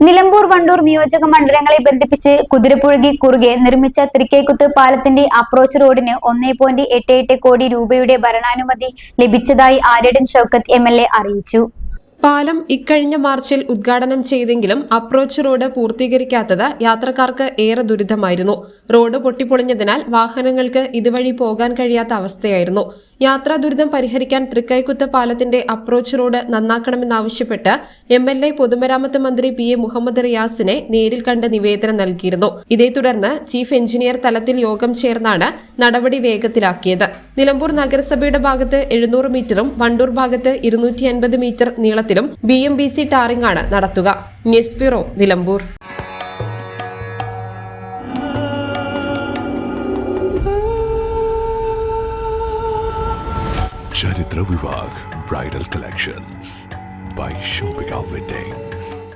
Nilambur Wandoor നിയോജക മണ്ഡലങ്ങളെ ബന്ധിപ്പിച്ച് കുതിരപ്പുഴകി കുറുകെ നിർമ്മിച്ച തൃക്കേക്കുത്ത് പാലത്തിന്റെ അപ്രോച്ച് റോഡിന് ഒന്നേ പോയിന്റ് എട്ട് എട്ട് കോടി രൂപയുടെ ഭരണാനുമതി ലഭിച്ചതായി Aryadan Shoukath M L A അറിയിച്ചു. പാലം ഇക്കഴിഞ്ഞ മാർച്ചിൽ ഉദ്ഘാടനം ചെയ്തെങ്കിലും അപ്രോച്ച് റോഡ് പൂർത്തീകരിക്കാത്തത് യാത്രക്കാർക്ക് ഏറെ ദുരിതമായിരുന്നു. റോഡ് പൊട്ടിപ്പൊളിഞ്ഞതിനാൽ വാഹനങ്ങൾക്ക് ഇതുവഴി പോകാൻ കഴിയാത്ത അവസ്ഥയായിരുന്നു. യാത്രാ ദുരിതം പരിഹരിക്കാൻ തൃക്കൈക്കുത്ത് പാലത്തിന്റെ അപ്രോച്ച് റോഡ് നന്നാക്കണമെന്നാവശ്യപ്പെട്ട് എം എൽ എ പൊതുമരാമത്ത് മന്ത്രി പി എ മുഹമ്മദ് റിയാസിനെ നേരിൽ കണ്ട് നിവേദനം നൽകിയിരുന്നു. ഇതേ തുടർന്ന് ചീഫ് എഞ്ചിനീയർ തലത്തിൽ യോഗം ചേർന്നാണ് നടപടി വേഗത്തിലാക്കിയത്. നിലമ്പൂർ നഗരസഭയുടെ ഭാഗത്ത് എഴുന്നൂറ് മീറ്ററും വണ്ടൂർ ഭാഗത്ത് ഇരുന്നൂറ്റി അൻപത് metre സ്റ്റേഡിയത്തിലും B M B C tarring ആണ് നടത്തുക. News bureau Nilambur. ചരിത്ര വിഭാഗ് bridal collections by shopping of weddings